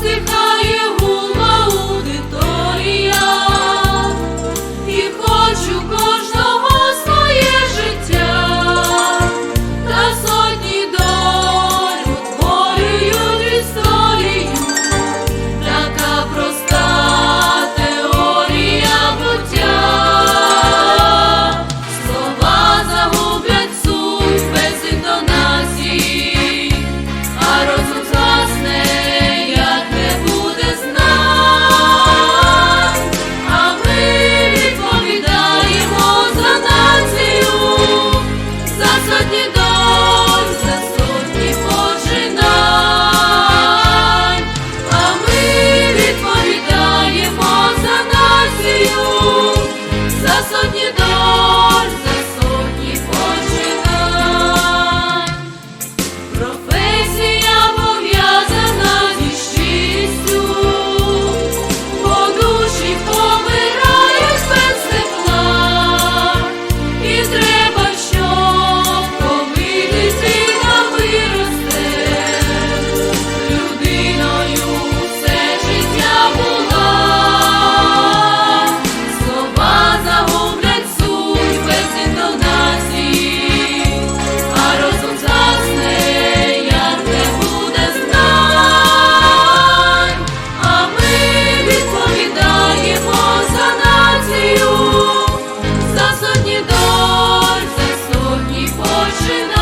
стихає гула аудиторія, і хочу кожна. Отче наш.